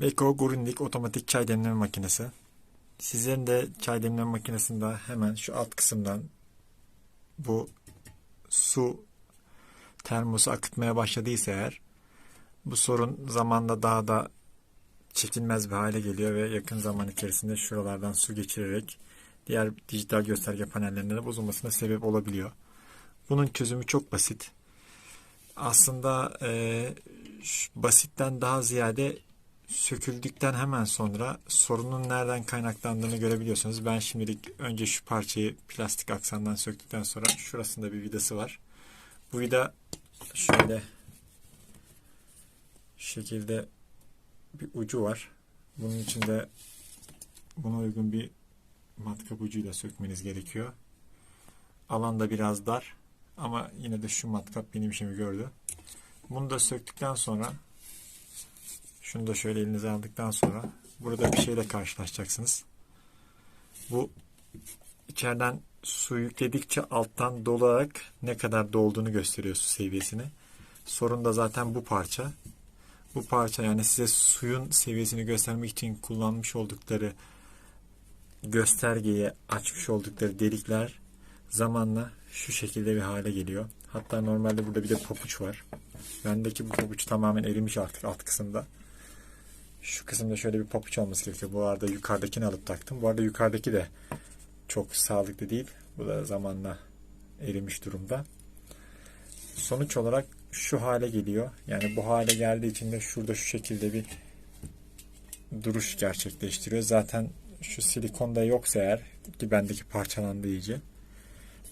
Beko Grundig otomatik çay demleme makinesi. Sizlerin de çay demleme makinesinde hemen şu alt kısımdan bu su termosu akıtmaya başladıysa eğer bu sorun zamanla daha da çekilmez bir hale geliyor ve yakın zaman içerisinde şuralardan su geçirerek diğer dijital gösterge panellerinde de bozulmasına sebep olabiliyor. Bunun çözümü çok basit. Aslında e, basitten daha ziyade söküldükten hemen sonra sorunun nereden kaynaklandığını görebiliyorsunuz. Ben şimdilik önce şu parçayı plastik aksandan söktükten sonra şurasında bir vidası var. Bu vida şöyle şekilde bir ucu var. Bunun içinde buna uygun bir matkap ucuyla sökmeniz gerekiyor. Alan da biraz dar ama yine de şu matkap benim işimi gördü. Bunu da söktükten sonra şunu da şöyle elinize aldıktan sonra burada bir şeyle karşılaşacaksınız. Bu içeriden su yükledikçe alttan dolarak ne kadar dolduğunu gösteriyor su seviyesini. Sorun da zaten bu parça. Bu parça yani size suyun seviyesini göstermek için kullanmış oldukları göstergeyi açmış oldukları delikler zamanla şu şekilde bir hale geliyor. Hatta normalde burada bir de papuç var. Bendeki bu papuç tamamen erimiş artık alt kısımda. Şu kısımda şöyle bir papuç olması gerekiyor. Bu arada yukarıdakini alıp taktım. Bu arada yukarıdaki de çok sağlıklı değil. Bu da zamanla erimiş durumda. Sonuç olarak şu hale geliyor. Yani bu hale geldiği için de şurada şu şekilde bir duruş gerçekleştiriyor. Zaten şu silikonda yoksa eğer ki bendeki parçalandı iyice.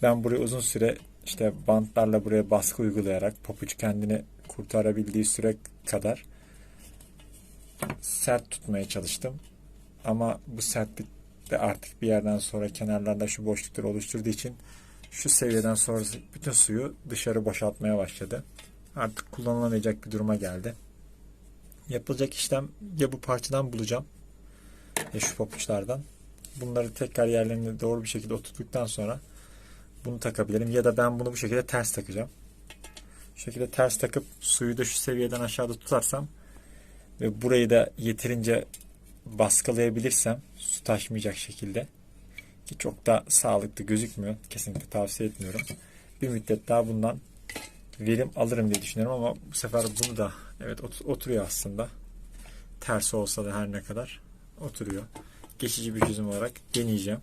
Ben buraya uzun süre işte bantlarla buraya baskı uygulayarak papuç kendini kurtarabildiği süre kadar sert tutmaya çalıştım. Ama bu sertlik de artık bir yerden sonra kenarlarda şu boşlukları oluşturduğu için şu seviyeden sonra bütün suyu dışarı boşaltmaya başladı. Artık kullanılamayacak bir duruma geldi. Yapılacak işlem ya bu parçadan bulacağım ya şu papuçlardan. Bunları tekrar yerlerine doğru bir şekilde oturttuktan sonra bunu takabilirim. Ya da ben bunu bu şekilde ters takacağım. Şu şekilde ters takıp suyu da şu seviyeden aşağıda tutarsam ve burayı da yeterince baskılayabilirsem su taşmayacak şekilde ki çok da sağlıklı gözükmüyor. Kesinlikle tavsiye etmiyorum. Bir müddet daha bundan verim alırım diye düşünüyorum ama bu sefer bunu da evet ot- oturuyor aslında. Ters olsa da her ne kadar oturuyor. Geçici bir çözüm olarak deneyeceğim.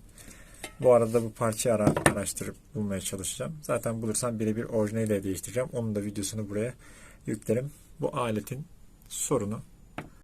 Bu arada bu parçayı ara, araştırıp bulmaya çalışacağım. Zaten bulursam birebir orijinaliyle değiştireceğim. Onun da videosunu buraya yüklerim. Bu aletin sorunu